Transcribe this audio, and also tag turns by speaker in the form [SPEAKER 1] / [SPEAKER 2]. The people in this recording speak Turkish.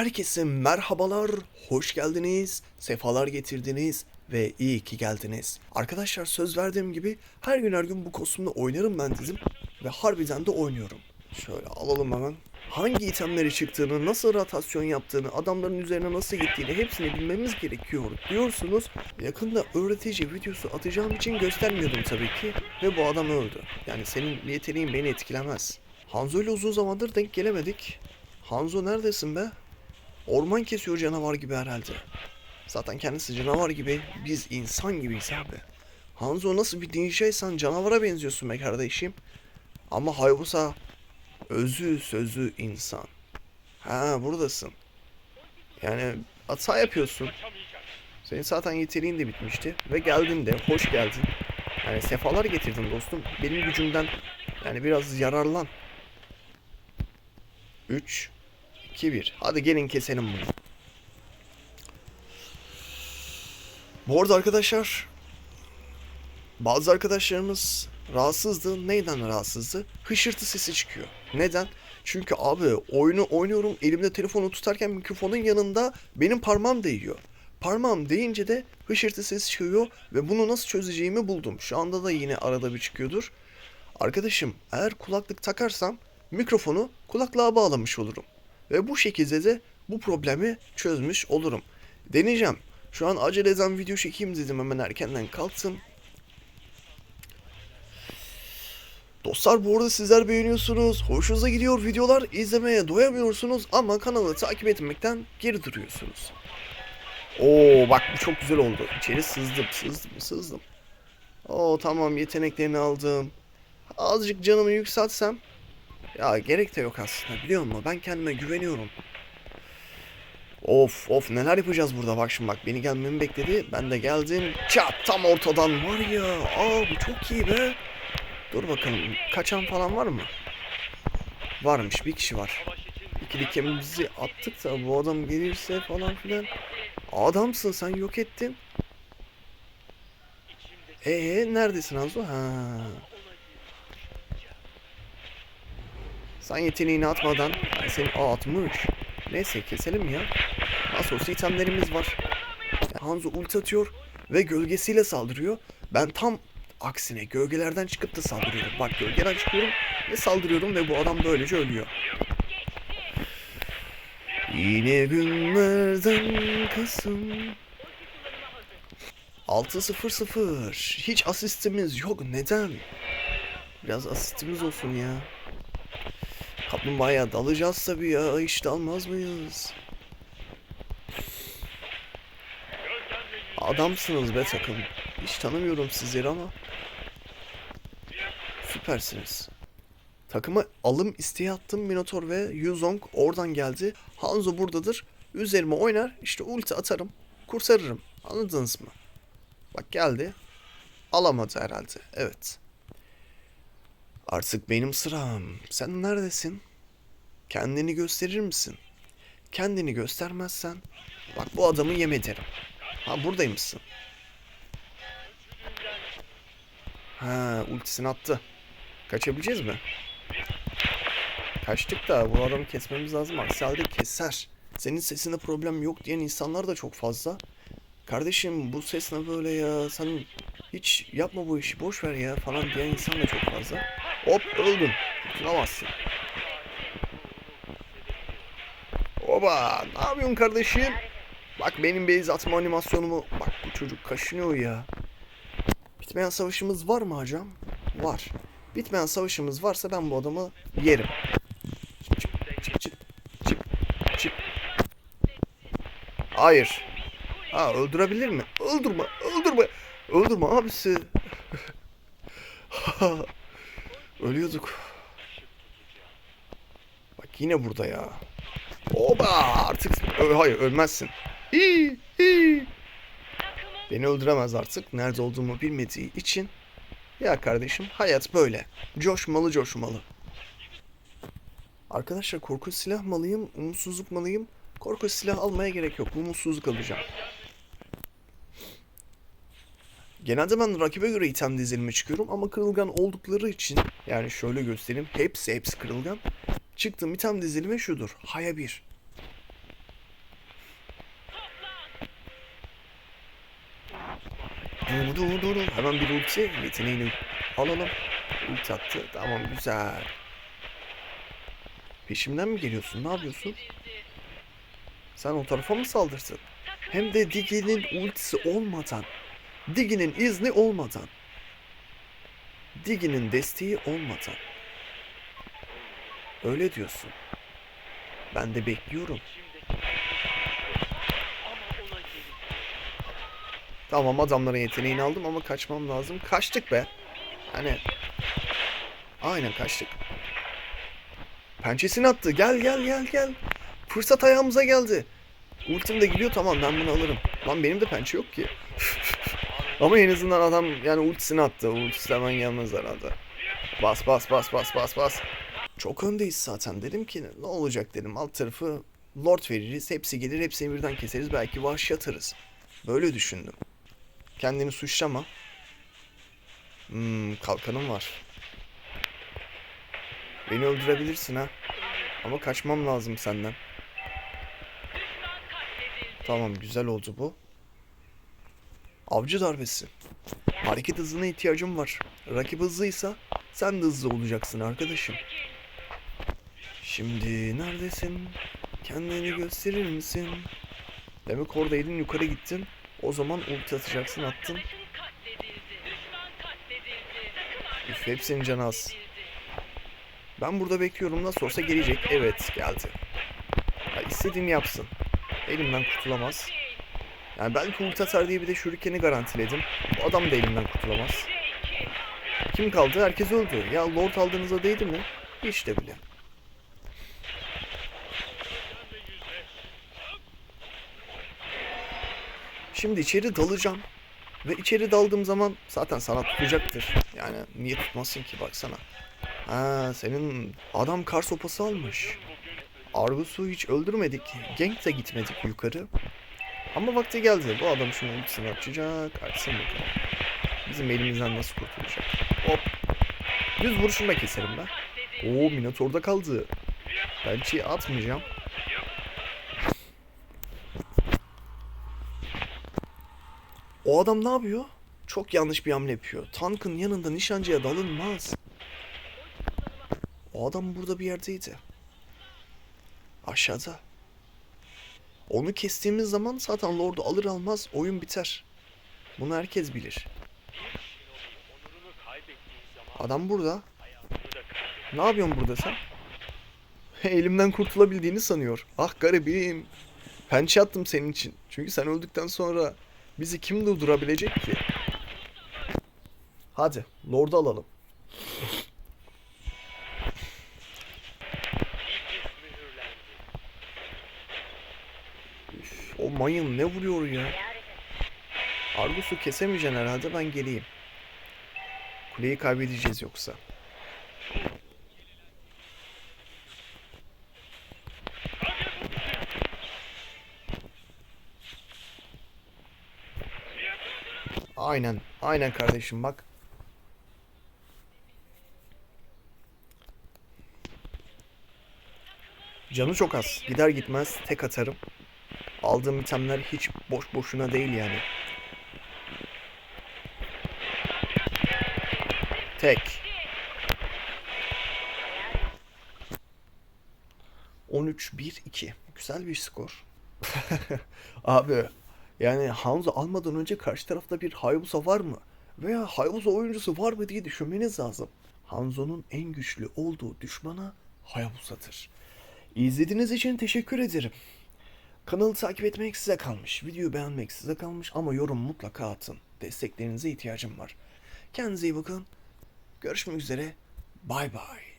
[SPEAKER 1] Herkese merhabalar, hoş geldiniz, sefalar getirdiniz ve iyi ki geldiniz. Arkadaşlar söz verdiğim gibi her gün her gün bu kostümle oynarım ben dedim ve harbiden de oynuyorum. Şöyle alalım hemen. Hangi itemleri çıktığını, nasıl rotasyon yaptığını, adamların üzerine nasıl gittiğini hepsini bilmemiz gerekiyor diyorsunuz. Yakında öğretici videosu atacağım için göstermiyordum tabii ki ve bu adam öldü. Yani senin yeteneğin beni etkilemez. Hanzo ile uzun zamandır denk gelemedik. Hanzo neredesin be? Orman kesiyor canavar gibi herhalde. Zaten kendisi canavar gibi, biz insan gibiyiz abi. Hanzo nasıl bir ninjaysan canavara benziyorsun be kardeşim. Ama Hayabusa özü sözü insan. Ha buradasın. Yani hata yapıyorsun. Senin zaten yeteneğin de bitmişti. Ve geldin de, hoş geldin. Yani sefalar getirdin dostum. Benim gücümden yani biraz yararlan. 3 2 1. Hadi gelin keselim bunu. Bu arada arkadaşlar bazı arkadaşlarımız rahatsızdı. Neyden rahatsızdı? Hışırtı sesi çıkıyor. Neden? Çünkü abi oyunu oynuyorum elimde telefonu tutarken mikrofonun yanında benim parmağım değiyor. Parmağım değince de hışırtı sesi çıkıyor ve bunu nasıl çözeceğimi buldum. Şu anda da yine arada bir çıkıyordur. Arkadaşım eğer kulaklık takarsam mikrofonu kulaklığa bağlamış olurum. Ve bu şekilde de bu problemi çözmüş olurum. Deneyeceğim. Şu an aceleden video çekeyim dedim hemen erkenden kalktım. Dostlar bu arada sizler beğeniyorsunuz, hoşunuza gidiyor videolar, izlemeye doyamıyorsunuz ama kanalı takip etmekten geri duruyorsunuz. Oo bak bu çok güzel oldu. İçeri sızdım, sızdım, sızdım. Oo tamam yeteneklerini aldım. Azıcık canımı yükseltsem ya gerek de yok aslında biliyor musun? Ben kendime güveniyorum. Of of neler yapacağız burada bak şimdi bak beni gelmemi bekledi. Ben de geldim. Çat tam ortadan var ya. Aa bu çok iyi be. Dur bakalım kaçan falan var mı? Varmış bir kişi var. İkili kemimizi attık da bu adam gelirse falan filan. Adamsın sen yok ettin. Ee neredesin Hanzo? Ha. Sen yeteneğini atmadan ben seni atmış. Neyse keselim ya. Nasıl olsa itemlerimiz var. Hanzo ulti atıyor ve gölgesiyle saldırıyor. Ben tam aksine gölgelerden çıkıp da saldırıyorum. Bak gölgeden çıkıyorum ve saldırıyorum ve bu adam böylece ölüyor. Yine günlerden Kasım 6-0-0 Hiç asistimiz yok. Neden? Biraz asistimiz olsun ya. Kaplumbağaya dalacağız tabii ya. İşte almaz mıyız? Adamsınız be takım. Hiç tanımıyorum sizleri ama. Süpersiniz. Takıma alım isteği attım. Minotaur ve Yuzong oradan geldi. Hanzo buradadır. Üzerime oynar. İşte ulti atarım. Kurtarırım. Anladınız mı? Bak geldi. Alamadı herhalde. Evet. Artık benim sıram. Sen neredesin? Kendini gösterir misin? Kendini göstermezsen bak bu adamı yem ederim. Ha buradaymışsın. Ha ultisini attı. Kaçabileceğiz mi? Kaçtık da bu adamı kesmemiz lazım. Aksi halde keser. Senin sesinde problem yok diyen insanlar da çok fazla. Kardeşim bu ses ne böyle ya? Sen hiç yapma bu işi boş ver ya falan diyen insan da çok fazla. Hop öldün. Tutunamazsın. Oba ne yapıyorsun kardeşim? Bak benim base atma animasyonumu. Bak bu çocuk kaşınıyor ya. Bitmeyen savaşımız var mı hocam? Var. Bitmeyen savaşımız varsa ben bu adamı yerim. Çık çık çık çık çık. Hayır. Ha öldürebilir mi? Öldürme, öldürme. Öldürme abisi. Ölüyorduk. Bak yine burada ya. Oba artık Ö- hayır ölmezsin. Hii, hii. Beni öldüremez artık. Nerede olduğumu bilmediği için. Ya kardeşim hayat böyle. Coşmalı coşmalı. Arkadaşlar korku silah malıyım, umutsuzluk malıyım. Korku silah almaya gerek yok. Umutsuzluk alacağım. Genelde ben rakibe göre item dizilime çıkıyorum ama kırılgan oldukları için yani şöyle göstereyim hepsi hepsi kırılgan. Çıktığım item dizilimi şudur. Haya 1. Dur dur dur. Hemen bir ulti yeteneğini alalım. Ulti attı. Tamam güzel. Peşimden mi geliyorsun? Ne yapıyorsun? Sen o tarafa mı saldırsın? Hem de Digi'nin ultisi olmadan Digi'nin izni olmadan. Digi'nin desteği olmadan. Öyle diyorsun. Ben de bekliyorum. Tamam adamların yeteneğini aldım ama kaçmam lazım. Kaçtık be. Hani aynen kaçtık. Pençesini attı. Gel gel gel gel. Fırsat ayağımıza geldi. Ultim de gidiyor tamam ben bunu alırım. Lan benim de pençe yok ki. ama en azından adam yani ultisini attı. Ultisi hemen gelmez herhalde. Bas bas bas bas bas bas. Çok öndeyiz zaten. Dedim ki ne olacak dedim. Alt tarafı Lord veririz. Hepsi gelir. Hepsini birden keseriz. Belki vahşi atarız. Böyle düşündüm. Kendini suçlama. Hmm, kalkanım var. Beni öldürebilirsin ha. Ama kaçmam lazım senden. Tamam güzel oldu bu. Avcı darbesi. Hareket hızına ihtiyacım var. Rakip hızlıysa sen de hızlı olacaksın arkadaşım. Şimdi neredesin? Kendini gösterir misin? Demek oradaydın yukarı gittin. O zaman ulti atacaksın attın. Üf hepsinin canı. Ben burada bekliyorum nasıl olsa gelecek. Evet geldi. Ya istediğini yapsın. Elimden kurtulamaz. Yani belki ulti diye bir de şurikeni garantiledim. Bu adam da elimden kurtulamaz. Kim kaldı? Herkes öldü. Ya Lord aldığınıza değdi mi? Hiç de bile. Şimdi içeri dalacağım. Ve içeri daldığım zaman zaten sana tutacaktır. Yani niye tutmasın ki baksana. Ha senin adam kar sopası almış. Argus'u hiç öldürmedik. Gank de gitmedik yukarı. Ama vakti geldi. Bu adam şunu ultisini açacak. Açsın bakalım. Bizim elimizden nasıl kurtulacak? Hop. Düz vuruşumla keserim ben. Oo Minotaur'da kaldı. Ben çiğ atmayacağım. O adam ne yapıyor? Çok yanlış bir hamle yapıyor. Tankın yanında nişancıya dalınmaz. O adam burada bir yerdeydi. Aşağıda. Onu kestiğimiz zaman zaten Lord'u alır almaz oyun biter. Bunu herkes bilir. Adam burada. Ne yapıyorsun burada sen? Elimden kurtulabildiğini sanıyor. Ah garibim. Pençe attım senin için. Çünkü sen öldükten sonra bizi kim durdurabilecek ki? Hadi Lord'u alalım. Üf, mayın ne vuruyor ya? Argus'u kesemeyeceksin herhalde ben geleyim. Kuleyi kaybedeceğiz yoksa. Aynen, aynen kardeşim bak. Canı çok az. Gider gitmez tek atarım. Aldığım itemler hiç boş boşuna değil yani. Tek. 13-1-2. Güzel bir skor. Abi yani Hanzo almadan önce karşı tarafta bir Hayabusa var mı? Veya Hayabusa oyuncusu var mı diye düşünmeniz lazım. Hanzo'nun en güçlü olduğu düşmana Hayabusa'dır. İzlediğiniz için teşekkür ederim. Kanalı takip etmek size kalmış. Videoyu beğenmek size kalmış ama yorum mutlaka atın. Desteklerinize ihtiyacım var. Kendinize iyi bakın. Görüşmek üzere. Bay bay.